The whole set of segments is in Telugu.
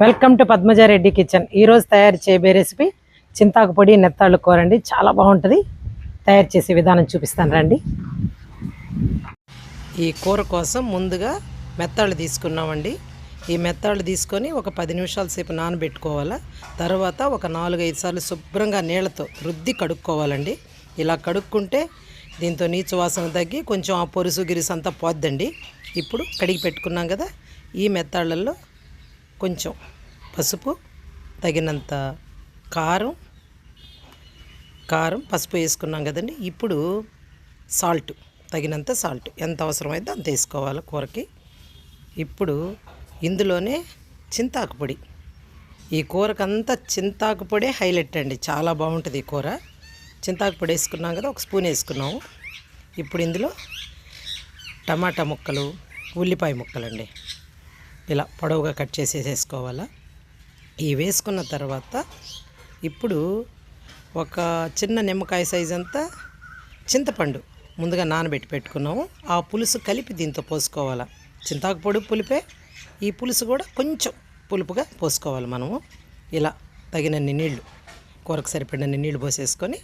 Welcome to Padmaja Reddy kitchen. ఈరోజు తయారు చేయబే రెసిపీ చింతాకు పొడి నెత్తాళ్ళు కూర అండి. చాలా బాగుంటుంది. తయారు చేసే విధానం చూపిస్తాను రండి. ఈ కూర కోసం ముందుగా మెత్తాళ్ళు తీసుకున్నామండి. ఈ మెత్తాళ్ళు తీసుకొని ఒక పది నిమిషాల సేపు నానబెట్టుకోవాలా. తర్వాత ఒక నాలుగైదు సార్లు శుభ్రంగా నీళ్ళతో రుద్ది కడుక్కోవాలండి. ఇలా కడుక్కుంటే దీంతో నీచు వాసన తగ్గి కొంచెం ఆ పొరుసు గిరిసంతా పోద్దండి. ఇప్పుడు కడిగి పెట్టుకున్నాం కదా ఈ మెత్తాళ్ళల్లో కొంచెం పసుపు తగినంత కారం కారం పసుపు వేసుకున్నాం కదండి. ఇప్పుడు సాల్ట్ తగినంత సాల్ట్. ఎంత అవసరమైతే అంత వేసుకోవాలి కూరకి. ఇప్పుడు ఇందులోనే చింతాకు పొడి. ఈ కూరకంతా చింతాకు పొడే హైలైట్ అండి. చాలా బాగుంటుంది ఈ కూర. చింతాకు పొడి వేసుకున్నాం కదా ఒక స్పూన్ వేసుకున్నాము. ఇప్పుడు ఇందులో టమాటా ముక్కలు ఉల్లిపాయ ముక్కలండి. ఇలా పొడవుగా కట్ చేసేసేసుకోవాలా. ఇవి వేసుకున్న తర్వాత ఇప్పుడు ఒక చిన్న నిమ్మకాయ సైజ్ అంతా చింతపండు ముందుగా నానబెట్టి పెట్టుకున్నాము. ఆ పులుసు కలిపి దీంతో పోసుకోవాలా. చింతాకు పొడి పులిపే ఈ పులుసు కూడా కొంచెం పులుపుగా పోసుకోవాలి మనము. ఇలా తగినన్ని నీళ్ళు కూరకు సరిపడినన్ని నీళ్ళు పోసేసుకొని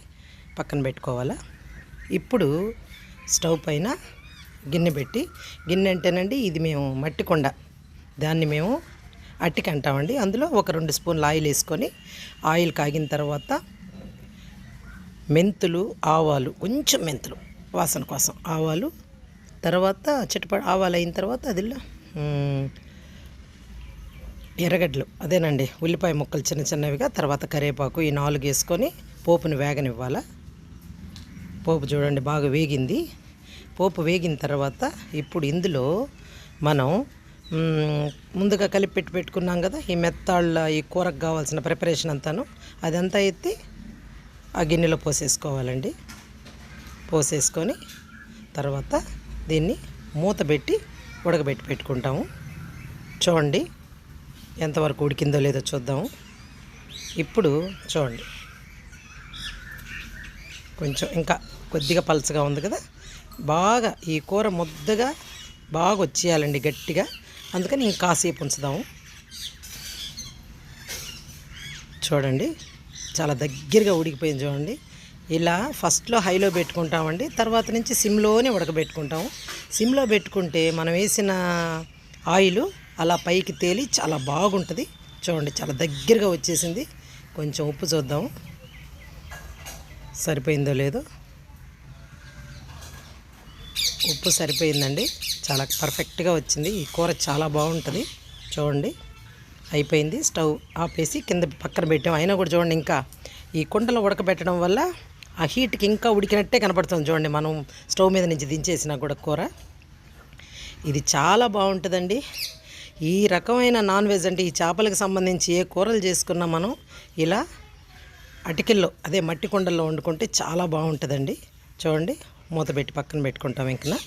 పక్కన పెట్టుకోవాలా. ఇప్పుడు స్టవ్ పైన గిన్నె పెట్టి గిన్నె అంటేనండి ఇది మేము మట్టి కొండ. దాన్ని మేము అట్టికి అంటామండి. అందులో ఒక రెండు స్పూన్లు ఆయిల్ వేసుకొని ఆయిల్ కాగిన తర్వాత మెంతులు ఆవాలు కొంచెం మెంతులు వాసన కోసం ఆవాలు తర్వాత చిటప ఆవాలు అయిన తర్వాత అదిలో ఎర్రగడ్డలు అదేనండి ఉల్లిపాయ ముక్కలు చిన్న చిన్నవిగా తర్వాత కరివేపాకు ఈ నాలుగు వేసుకొని పోపుని వేగనివ్వాలా? పోపు చూడండి బాగా వేగింది. పోపు వేగిన తర్వాత ఇప్పుడు ఇందులో మనం ముందుగా కలిపి పెట్టి పెట్టుకున్నాం కదా ఈ మెత్తాళ్ళ ఈ కూరకు కావాల్సిన ప్రిపరేషన్ అంతాను. అదంతా ఎత్తి ఆ గిన్నెలో పోసేసుకోవాలండి. పోసేసుకొని తర్వాత దీన్ని మూత పెట్టి ఉడకబెట్టి పెట్టుకుంటాము. చూడండి ఎంతవరకు ఉడికిందో లేదో చూద్దాము. ఇప్పుడు చూడండి కొంచెం ఇంకా కొద్దిగా పలచగా ఉంది కదా బాగా ఈ కూర ముద్దగా బాగా వచ్చేయాలండి గట్టిగా. అందుకని కాసేపు ఉంచుదాము చూడండి చాలా దగ్గరగా ఉడికిపోయింది చూడండి. ఇలా ఫస్ట్లో హైలో పెట్టుకుంటామండి తర్వాత నుంచి సిమ్లోనే ఉడకబెట్టుకుంటాము సిమ్లో పెట్టుకుంటే మనం వేసిన ఆయిల్ అలా పైకి తేలి చాలా బాగుంటుంది. చూడండి చాలా దగ్గరగా వచ్చేసింది. కొంచెం ఉప్పు చూద్దాము సరిపోయిందో లేదో. ఉప్పు సరిపోయిందండి. చాలా పర్ఫెక్ట్గా వచ్చింది. ఈ కూర చాలా బాగుంటుంది. చూడండి అయిపోయింది. స్టవ్ ఆపేసి కింద పక్కన పెట్టాం. అయినా కూడా చూడండి ఇంకా ఈ కుండలో ఉడకబెట్టడం వల్ల ఆ హీట్కి ఇంకా ఉడికినట్టే కనపడుతుంది చూడండి. మనం స్టవ్ మీద నుంచి దించేసినా కూడా కూర. ఇది చాలా బాగుంటుందండి. ఈ రకమైన నాన్ వెజ్ అంటే ఈ చేపలకు సంబంధించి ఏ కూరలు చేసుకున్నా మనం ఇలా అటికెల్లో అదే మట్టి కుండల్లో వండుకుంటే చాలా బాగుంటుందండి. చూడండి మూత పెట్టి పక్కన పెట్టుకుంటాం ఇంకా